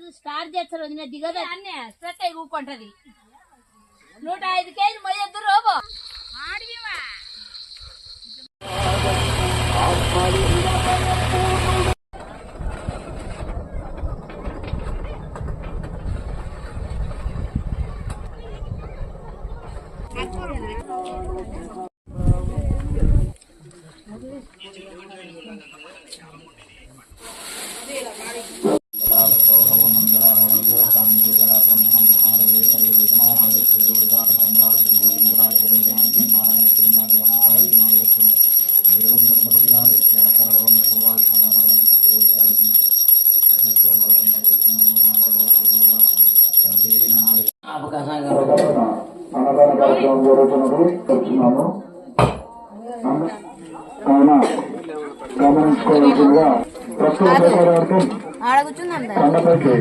రోజు స్టార్ట్ చేస్తారు వదిన దిగదు. అన్నీ సెట్ అయి ఊకుంటది నూట ఐదు కేజీ మొయ్యొద్దు రోబో. అవకాశంగా అన్నదాన కార్యక్రమం జరుగుతున్నది వచ్చినాము కావున గమనించుకోవాల్సిందిగా ప్రస్తుత ప్రకారార్థం కొండపైకి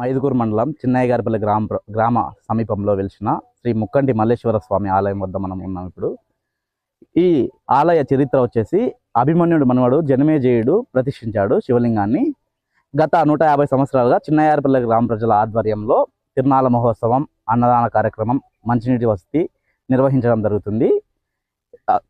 మైదుకూరు మండలం చిన్నయ్యగారిపల్లి గ్రామ గ్రామ సమీపంలో వెలిసిన శ్రీ ముక్కంటి మల్లేశ్వర స్వామి ఆలయం వద్ద మనం ఉన్నాం ఇప్పుడు. ఈ ఆలయ చరిత్ర వచ్చేసి అభిమన్యుడు మనవడు జనమేజయుడు ప్రతిష్ఠించాడు శివలింగాన్ని. గత నూట యాభై సంవత్సరాలుగా చిన్నయ్యారిపల్లి గ్రామ ప్రజల ఆధ్వర్యంలో తిరునాళ మహోత్సవం అన్నదాన కార్యక్రమం మంచినీటి వసతి నిర్వహించడం జరుగుతుంది.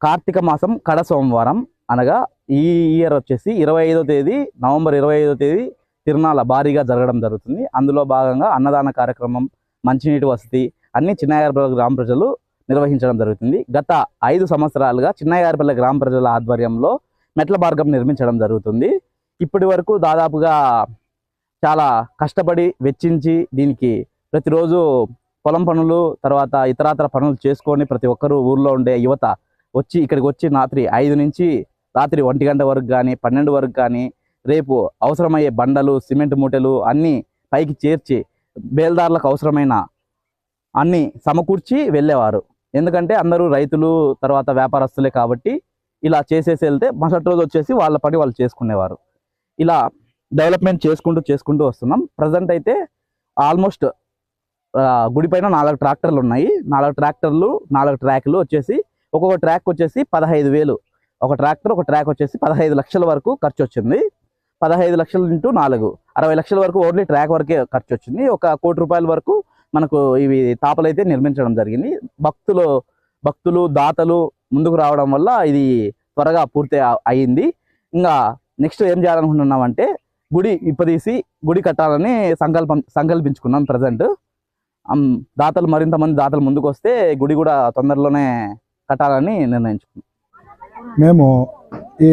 కార్తీక మాసం కడ సోమవారం అనగా ఈ ఇయర్ వచ్చేసి ఇరవై ఐదో తేదీ నవంబర్ ఇరవై ఐదో తేదీ తిరునాళ్ళ భారీగా జరగడం జరుగుతుంది. అందులో భాగంగా అన్నదాన కార్యక్రమం మంచినీటి వసతి అన్ని చిన్నయ్యారిపల్లి గ్రామ ప్రజలు నిర్వహించడం జరుగుతుంది. గత ఐదు సంవత్సరాలుగా చిన్నయ్యారిపల్లి గ్రామ ప్రజల ఆధ్వర్యంలో మెట్ల మార్గం నిర్మించడం జరుగుతుంది. ఇప్పటి వరకు దాదాపుగా చాలా కష్టపడి వెచ్చించి దీనికి ప్రతిరోజు పొలం పనులు తర్వాత ఇతరాతర పనులు చేసుకొని ప్రతి ఒక్కరూ ఊర్లో ఉండే యువత వచ్చి ఇక్కడికి వచ్చి రాత్రి ఐదు నుంచి రాత్రి ఒంటి గంట వరకు కానీ పన్నెండు వరకు కానీ రేపు అవసరమయ్యే బండలు సిమెంట్ మూటలు అన్నీ పైకి చేర్చి బేల్దారులకు అవసరమైన అన్నీ సమకూర్చి వెళ్ళేవారు. ఎందుకంటే అందరూ రైతులు తర్వాత వ్యాపారస్తులే కాబట్టి ఇలా చేసేసి వెళ్తే మరుసటి రోజు వచ్చేసి వాళ్ళ పని వాళ్ళు చేసుకునేవారు. ఇలా డెవలప్మెంట్ చేసుకుంటూ చేసుకుంటూ వస్తున్నాం. ప్రజెంట్ అయితే ఆల్మోస్ట్ గుడి పైన నాలుగు ట్రాక్టర్లు ఉన్నాయి. నాలుగు ట్రాక్టర్లు నాలుగు ట్రాక్లు వచ్చేసి ఒక్కొక్క ట్రాక్ వచ్చేసి పదహైదు వేలు. ఒక ట్రాక్టర్ ఒక ట్రాక్ వచ్చేసి పదహైదు లక్షల వరకు ఖర్చు వచ్చింది. పదహైదు లక్షలు ఇంటూ నాలుగు. అరవై లక్షల వరకు ఓన్లీ ట్రాక్ వరకే ఖర్చు వచ్చింది. ఒక కోటి రూపాయల వరకు మనకు ఇవి తాపలైతే నిర్మించడం జరిగింది. భక్తులు భక్తులు దాతలు ముందుకు రావడం వల్ల ఇది త్వరగా పూర్తి అయింది. ఇంకా నెక్స్ట్ ఏం చేయాలనుకుంటున్నామంటే గుడి ఇప్పదీసి గుడి కట్టాలని సంకల్పం సంకల్పించుకున్నాం ప్రజెంట్ దాతలు మరింత మంది దాతలు ముందుకు వస్తే గుడి కూడా తొందరలోనే కట్టాలని నిర్ణయించుకున్నాం. మేము ఈ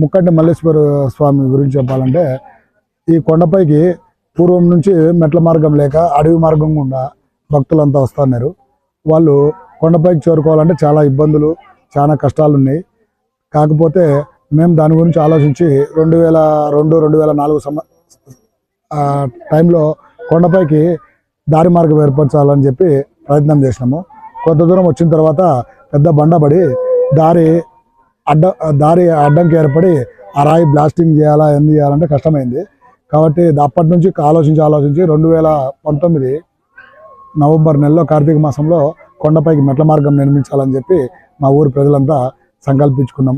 ముక్కంటి మల్లేశ్వర స్వామి గురించి చెప్పాలంటే ఈ కొండపైకి పూర్వం నుంచి మెట్ల మార్గం లేక అడవి మార్గం గుండా భక్తులంతా వస్తున్నారు. వాళ్ళు కొండపైకి చేరుకోవాలంటే చాలా ఇబ్బందులు చాలా కష్టాలు ఉన్నాయి కాకపోతే మేము దాని గురించి ఆలోచించి రెండు వేల రెండు రెండు వేల నాలుగు సంవ టైంలో కొండపైకి దారి మార్గం ఏర్పరచాలని చెప్పి ప్రయత్నం చేసినాము. కొంత దూరం వచ్చిన తర్వాత పెద్ద బండబడి దారి అడ్డ దారి అడ్డంకి ఏర్పడి ఆ రాయి బ్లాస్టింగ్ చేయాలా ఏం చేయాలంటే కష్టమైంది. కాబట్టి అప్పటి నుంచి ఆలోచించి ఆలోచించి రెండు వేల పంతొమ్మిది నవంబర్ నెలలో కార్తీక మాసంలో కొండపైకి మెట్ల మార్గం నిర్మించాలని చెప్పి మా ఊరి ప్రజలంతా సంకల్పించుకున్నాము.